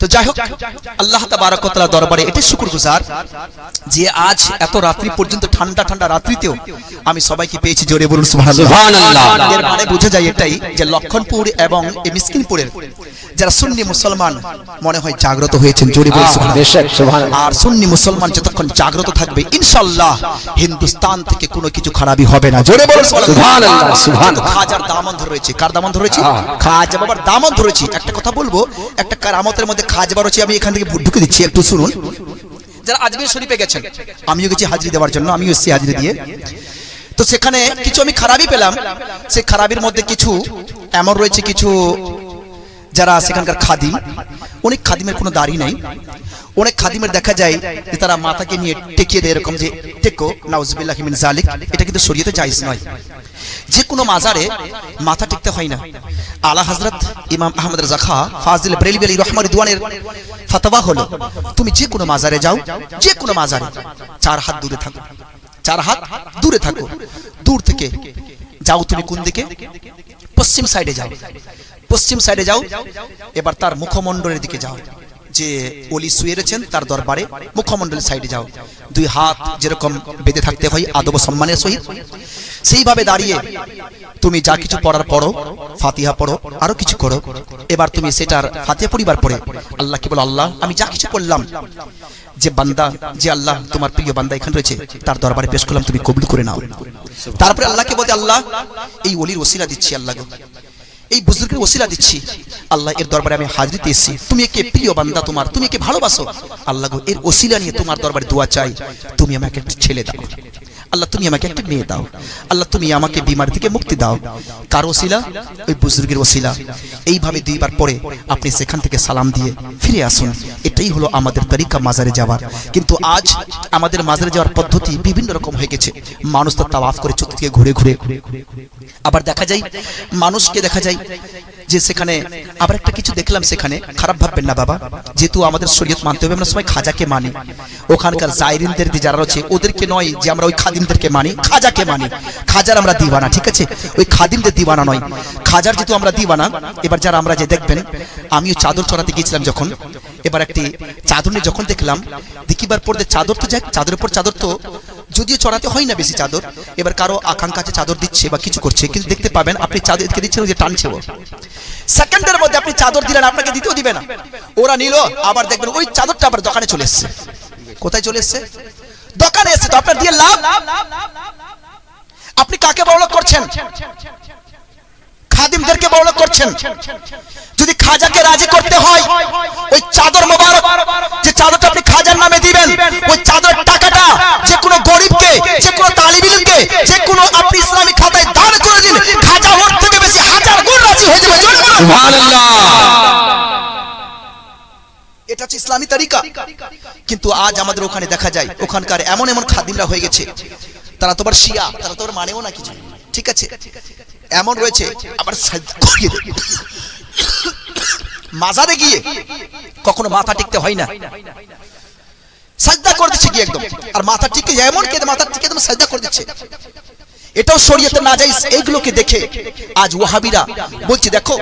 তো যাই হোক আল্লাহ তাবারাকাতালা দরবারে এটি শুকরগুজার যে আজ এত রাত্রি পর্যন্ত ঠান্ডা ঠান্ডা রাত্রিতেও আমি সবাইকে পেয়েছি জোরে বলুন। এর মানে বোঝা যায় এটাই যে লক্ষণপুর এবং এই মিসকিনপুরের যারা সুন্নি মুসলমান মনে হয় জাগ্রত হয়েছেন জোরে বলুন। আর সুন্নি মুসলমান যতক্ষণ জাগ্রত থাকবে ইনশাল্লাহ হিন্দুস্তান থেকে কোনো কিছু খারাপই হবে না জোরে বলুন সুবহানাল্লাহ, সুবহানাল্লাহ। খাজার দামন ধরেছে কার দামন ধরেছে হ্যাঁ। খাজা বাবার দামন ধরেছি একটা কথা বলব একটা কারামতের মধ্যে খাজা বার হচ্ছে আমি এখান থেকে ঢুকে দিচ্ছি। একটু শুনুন। যারা আজমির শরীফে গেছেন, আমিও গেছি হাজরি দেওয়ার জন্য, আমিও এসেছি হাজরি দিয়ে। তো সেখানে কিছু আমি খারাপই পেলাম। সেই খারাপের মধ্যে কিছু এমন রয়েছে, কিছু যারা সেখানকার খাদিম অনেক খাদিমের কোনো দাড়ি নাই। অনেক খাদিমের দেখা যায় যে তারা মাথাকে নিয়ে টেকিয়ে দেয় এরকম যে টেকো নাউজবিল্লাহ মিন জালিক এটা কিন্তু শরীয়তে জায়েজ নয়। যে কোনো মাজারে মাথা টেকতে হয় না। আলা হজরত ইমাম আহমদ রাজা ফাজিল বরেলভি আলী রহমান রিদওয়ানের ফতোয়া হলো, তুমি যে কোনো মাজারে যাও, যে কোনো মাজারে, চার হাত দূরে থাকো, চার হাত দূরে থাকো, দূর থেকে যাও তুমি কোন দিকে? পশ্চিম সাইডে যাও, পশ্চিম সাইডে যাও, এবার তার মুখমণ্ডলের দিকে যাও। যে অলি শুয়ে রয়েছেন তার দরবারে মুখমণ্ডলের সাইডে যাও। দুই হাত যেরকম বেঁধে থাকতে হয়, আদব সম্মানের সহিত। সেইভাবে দাঁড়িয়ে তুমি যা কিছু পড়ার পড়ো, ফাতিহা পড়ো, আরও কিছু করো। এবার তুমি সেটার ফাতিহা পরিবার পড়ে আল্লাহ কি বলো, আল্লাহ, আমি যা কিছু করলাম যে বান্দা, যে আল্লাহ তোমার প্রিয় বান্দা এখানে রয়েছে, তার দরবারে পেশ করলাম, তুমি কবুল করে নাও। তারপরে আল্লাহকে বলতে, আল্লাহ, এই অলির ওসিলা দিচ্ছি, আল্লাহ এই বুজুর্গের ওসিলা দিচ্ছি আল্লাহ এর দরবারে আমি হাজরিতে এসেছি। তুমি একে প্রিয় বান্দা তোমার, তুমি একে ভালোবাসো। আল্লাহ এর ওসিলা নিয়ে তোমার দরবারে দোয়া চাই। তুমি আমাকে একটা ছেলে দাও। আল্লাহ, তুমি আমাকে একটা মেয়ে দাও। আল্লাহ, তুমি আমাকে বিমার থেকে মুক্তি দাও। কার ওসিলা? ওই বুজুর্গের ওসিলা। এইভাবে দুইবার পরে আপনি সেখান থেকে সালাম দিয়ে ফিরে আসুন। এটাই হলো আমাদের তরিকা মাজারে যাওয়ার। কিন্তু আজ আমাদের মাজারে যাওয়ার পদ্ধতি বিভিন্ন রকম হয়ে গেছে। মানুষ তো তাওয়াফ করে চতুর্দিকে ঘুরে ঘুরে। আবার দেখা যায়, মানুষকে দেখা যায় যে সেখানে আবার একটা কিছু দেখলাম সেখানে, খারাপ ভাববেন না বাবা। যেহেতু আমাদের শরীয়ত মানতে হবে, আমরা সবাই খাজাকে মানি। ওখানকার জাইরিনদের যারা রয়েছে, ওদেরকে নয় যে আমরা ওই খাদিমদেরকে মানি, খাজাকে মানি। খাজার আমরা দিবানা ঠিক আছে? ওই খাদিমদের দিবানা নয়। খাজার যেহেতু আমরা দিবানা এবার যারা আমরা যে দেখবেন, আমিও চাদর চড়াতে গিয়েছিলাম যখন, এবার একটি চাদর নিয়ে যখন দেখলাম, দেখিবার পর চাদর তো যাক, চাদরের পর চাদর তো যদিও চড়াতে হয় না বেশি চাদর, এবার কারও আকাঙ্ক্ষা চাদর দিচ্ছে বা কিছু করছে, কিন্তু দেখতে পাবেন, আপনি চাদর দিচ্ছেন যে টানছে সেকেন্ডের মধ্যে আপনি চাদর দিলেন, আপনাকে দিতেও দিবে না। ওরা নিল, আবার দেখবেন ওই চাদরটা আবার দোকানে চলে এসছে। কোথায় চলে এসছে? দোকানে এসছে, তো আপনার দিয়ে লাভ? আপনি কাকে বড়লোক করছেন? খাদিমদেরকে বড়লোক করছেন? যদি খাজাকে রাজি করতে হয়, ওই চাদর মোবারক, যে চাদরটা আপনি খাজার নামে দিবেন, ওই চাদর টাকাটা যে কোনো গরিবকে, যে কোনো ইসলামী তরিকা কিন্তু আজ আমাদের ওখানে দেখা যায়, ওখানকার এমন এমন খাদিমরা হয়ে গেছে। তারা তোমার শিয়া, তারা তোমার মানেও না কিছু। ঠিক আছে? এমন রয়েছে, আবার। মাজারে গিয়ে কখনো মাথা টিকতে হয় না। সাজদা করে দিচ্ছে গিয়ে একদম। আর মাথা টিকে, এমন কে মাথা টিকে একদম সাজদা করে দিচ্ছে। এটাও শরীয়তে না যাই এইগুলোকে দেখে আজ ওয়াহাবিরা বলছে, দেখো,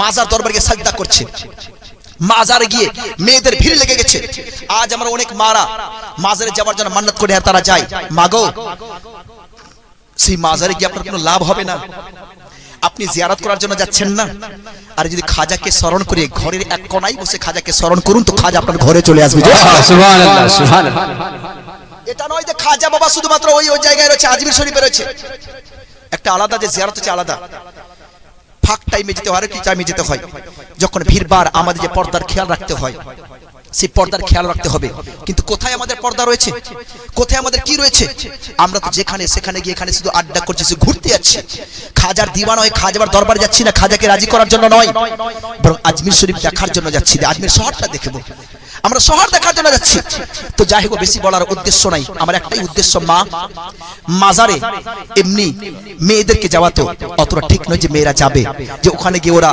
মাজার দরবারে গিয়ে সাজদা করছে। মাজারে গিয়ে মেয়েদের ভিড় লেগে গেছে। আজ আমরা অনেক মারা মাজারে যাওয়ার জন্য মান্নাত করে আর তারা যায়। মাগো সেই মাজারে গিয়ে আপনার কোনো লাভ হবে না। আপনি জিয়ারত করার জন্য যাচ্ছেন না। আর যদি খাজাকে স্মরণ করে ঘরের এক কোনায় বসে খাজাকে স্মরণ করুন তো খাজা আপনার ঘরে চলে আসবে। এটা নয় যে খাজা বাবা শুধুমাত্র ওই ওই জায়গায় রয়েছে আজমির শরীফে রয়েছে। একটা আলাদা যে জিয়ারত হচ্ছে আলাদা। ফাঁক টাইমে যেতে হয় আর কি টাইমে যেতে হয়। যখন ভিড়বার আমাদের যে পর্দার খেয়াল রাখতে হয়, সেই পর্দার খেয়াল রাখতে হবে। কিন্তু কোথায় আমাদের পর্দা রয়েছে? কোথায় আমাদের কি রয়েছে? আমরা তো যেখানে, সেখানে গিয়ে এখানে শুধু আড্ডা করছি, শুধু ঘুরতে যাচ্ছি। খাজার দিবা নয় খাজাবার দরবার যাচ্ছি না, খাজাকে রাজি করার জন্য নয়। বরং আজমির শরীফ দেখার জন্য যাচ্ছি। আজমির শহরটা দেখব আমরা শহর দেখার জন্য যাচ্ছি। তো যাই হোক, বেশি বলার উদ্দেশ্য নাই। আমার একটাই উদ্দেশ্য, মা, মাজারে এমনি মেয়েদেরকে যাওয়া তো অতটা ঠিক নয় যে মেয়েরা যাবে, যে ওখানে গিয়ে ওরা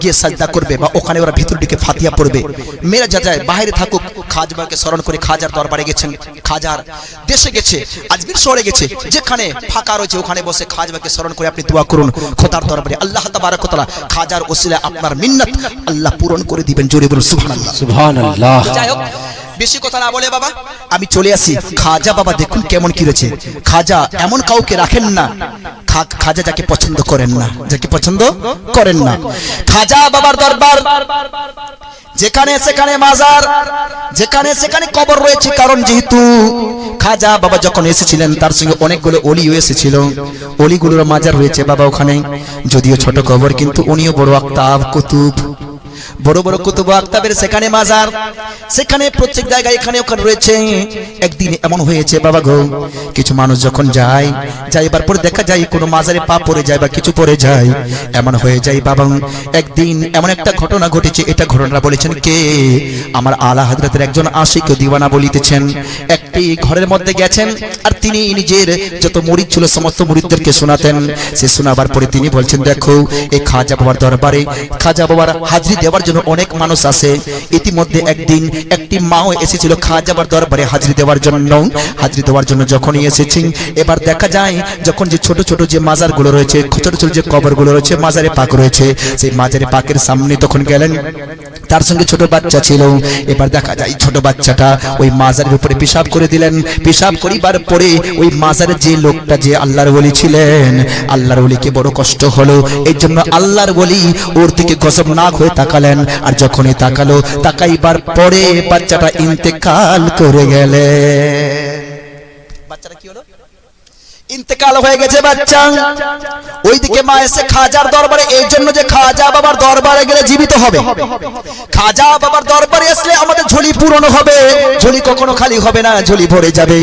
গিয়ে সাজদা করবে বা ওখানে ওরা ভিতর দিকে ফাতিয়া পড়বে। মেয়েরা যা যায়, বাইরে থাকুক খাজবাকে স্মরণ করে খাজার দরবারে গেছেন, খাজার দেশে গেছে, আজমির শহরে গেছে, যেখানে ফাঁকা রয়েছে, ওখানে বসে খাজবাকে স্মরণ করে আপনি দোয়া করুন, খোদার দরবারে। আল্লাহ তাবারাকাতালা, খাজার ওসিলা আপনার মিন্নাত, আল্লাহ পূরণ করে দিবেন, জোরে বলুন, সুবহানাল্লাহ। সুবহানাল্লাহ। বেশি কথা না বলে বাবা, আমি চলে আসি। খাজা বাবা, দেখুন কেমন কি রয়েছে। খাজা এমন কাউকে রাখেন না। খাজা যাকে পছন্দ করেন না, যাকে পছন্দ করেন না। খাজা বাবার দরবার, যেখানে সেখানে মাজার, যেখানে সেখানে কবর রয়েছে। কারণ যেহেতু খাজা বাবা যখন এসেছিলেন, তার সঙ্গে অনেকগুলো অলিও এসেছিল। অলিগুলোর মাজার রয়েছে বাবা ওখানে। যদিও ছোট কবর, কিন্তু উনিও বড় আক্তাব কুতুব বড় বড় কুতুব আক্তাবের সেখানে মাজার। সেখানে প্রত্যেক জায়গায় এখানে ওখানে রয়েছে। একদিন এমন হয়েছে, বাবা গো, কিছু মানুষ যখন যায় যাইবার পরে দেখা যায় কোনো মাজারে পা পড়ে যায় বা কিছু পড়ে যায়। এমন হয়ে যায়, বাবা, একদিন এমন একটা ঘটনা ঘটেছে, এটা ঘটনা বলেছেন কে? আমার আলা হাজরাতের একজন আশিক দিওয়ানা বলিতেছেন, একটি ঘরের মধ্যে গেছেন আর তিনি নিজের যত মরিদ ছিল, সমস্ত মরিদদেরকে শোনাতেন। সে শোনাবার পরে তিনি বলছেন, দেখো, এই খাজা বাবার দরবারে, খাজা বাবার হাজরি দেওয়ার জন্য অনেক মানুষ আসে ইতিমধ্যে একদিন একটি মাও এসেছিল খাজা বাবার দরবারে হাজরি দেওয়ার জন্য। হাজরি দেওয়ার জন্য যখনই এসেছি এবার দেখা যায় যখন যে ছোট ছোট যে মাজারগুলো রয়েছে, ছোট ছোট যে কবরগুলো রয়েছে, মাজারে পাক রয়েছে। সেই মাজারে পাকের সামনে তখন গেলেন। তার সঙ্গে ছোট বাচ্চা ছিল। এবার দেখা যায় ছোট বাচ্চাটা ওই মাজারের উপরে পেশাব করে দিলেন। পেশাব করিবার পরে ওই মাজারের যে লোকটা, যে আল্লাহর বলি ছিলেন, আল্লাহর বলিকে বড় কষ্ট হলো। এই জন্য আল্লাহর বলি ওর দিকে গজব না হয়ে তাকালেন, আর যখনই তাকালো, তাকাইবার পরে বাচ্চাটা ইন্তেকাল করে গেলে। বাচ্চাটা কি হলো? ইন্তেকাল হয়ে গেছে বাচ্চা। ওইদিকে মা এসে খাজার দরবারে, এই জন্য যে খাজা বাবার দরবারে গেলে জীবিত হবে। খাজা বাবার দরবারে আসলে আমাদের পূরণ হবে, ঝুলি কখনো খালি হবে না, ঝুলি ভরে যাবে।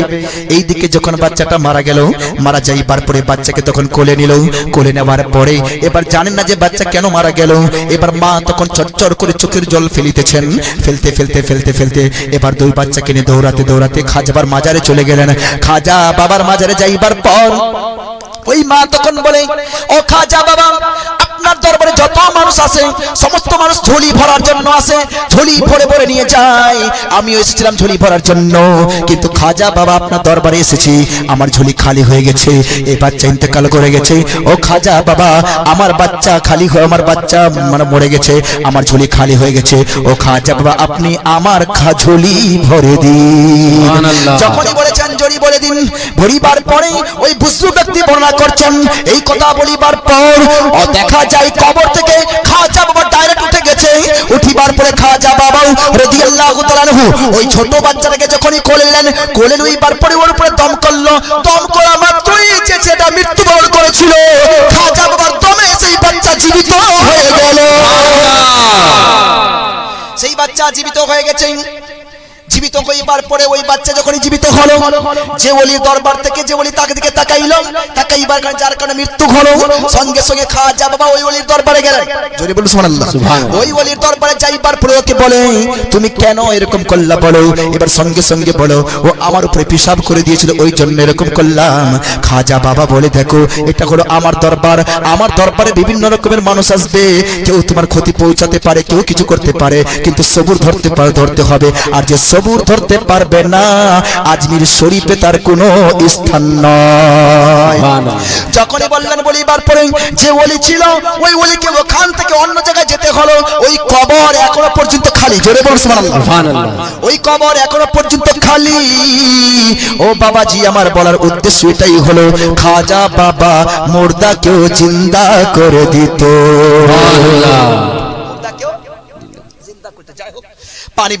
এই দিকে যখন বাচ্চাটা মারা গেল, মারা যাইবার পরে বাচ্চাকে তখন কোলে নিল। কোলে নেওয়ার পরে এবার জানেন না যে বাচ্চা কেন মারা গেল। এবার মা তখন চচ্চর করে চোখের জল ফেলিতেছেন। ফেলতে ফেলতে ফেলতে ফেলতে এবার দুই বাচ্চাকে নিয়ে দৌড়াতে দৌড়াতে খাজাবার মাজারে চলে গেলেন। খাজা বাবার মাজারে যাইবার পর ওই মা তখন বলে, ও খাজা বাবা আপনার দরবারে যত মানুষ আসে সমস্ত মানুষ ঝুলি ভরার জন্য আসে ঝুলি ভরে ভরে নিয়ে যায়। আমিও এসেছিলাম ঝুলি ভরার জন্য কিন্তু খাজা বাবা আপনার দরবারে এসেছি আমার ঝুলি খালি হয়ে গেছে এই বাচ্চা ইন্তেকাল করে গেছে। ও খাজা বাবা আমার বাচ্চা খালি হয়ে আমার বাচ্চা মানে মরে গেছে আমার ঝুলি খালি হয়ে গেছে। ও খাজা বাবা আপনি আমার খা ঝুলি ভরে দিন। যখনই বলেছেন জড়ি বলে দিন। ভরিবার পরে ওই বুসরু ব্যক্তি বর্ণনা করছেন। এই কথা বলিবার পর ও দেখা যায় কবর থেকে খাজা বাবা ডাইরেক্ট উঠে গেছে। উঠিবার পরে খাজা বাবাও রাদিয়াল্লাহু তাআলা ওই ছোট বাচ্চাটাকে যখনই কোলে নিলেন কোলে লইবার পরে ওর উপরে দম করল। দম করা মাত্রই যে সেটা মৃত্যুবরণ করেছিল। খাজা বাবার দমে সেই বাচ্চা জীবিত হয়ে গেল। সেই বাচ্চা জীবিত হয়ে গেছে। জীবিত হইবার পরে ওই বাচ্চা যখনই জীবিত হলো যে ওলির দরবার থেকে যে ওলি তাকে দিকে তাকাইলো তাকাইবার কারণে যার কারণে মৃত্যু হলো সঙ্গে সঙ্গে খাজা বাবা ওই ওলির দরবারে গেলেন। জোরে বলুন সুবহানাল্লাহ। সুবহানাল্লাহ। ওই ওলির দরবারে যাইবার পরে ওকে বলে তুমি কেন এরকম করলা বলো? এবার সঙ্গে সঙ্গে বলো ও আমার উপরে পেশাব করে দিয়েছিল ওই জন্য এরকম করলাম। খাজা বাবা বলে দেখো এটা হলো আমার দরবার। আমার দরবারে বিভিন্ন রকমের মানুষ আসবে। কেউ তোমার ক্ষতি পৌঁছাতে পারে কেউ কিছু করতে পারে কিন্তু সবুর ধরতে পারে ধরতে হবে। আর যে সবুর ধরতে পারবে না। আজমির শরীফে তার কোনো স্থান নয়। যখনই বললেন বলিবার পরে যে ওলি ছিল ওই ওলিকে ওখান থেকে অন্য জায়গায় যেতে হলো। ওই কবর এখনও পর্যন্ত খালি। জোরে বলুন সুবহানাল্লাহ। ওই কবর এখনও পর্যন্ত খালি। ও বাবাজি আমার বলার উদ্দেশ্য এটাই হলো খাজা বাবা মুর্দাকেও জিন্দা করে দিত। পানি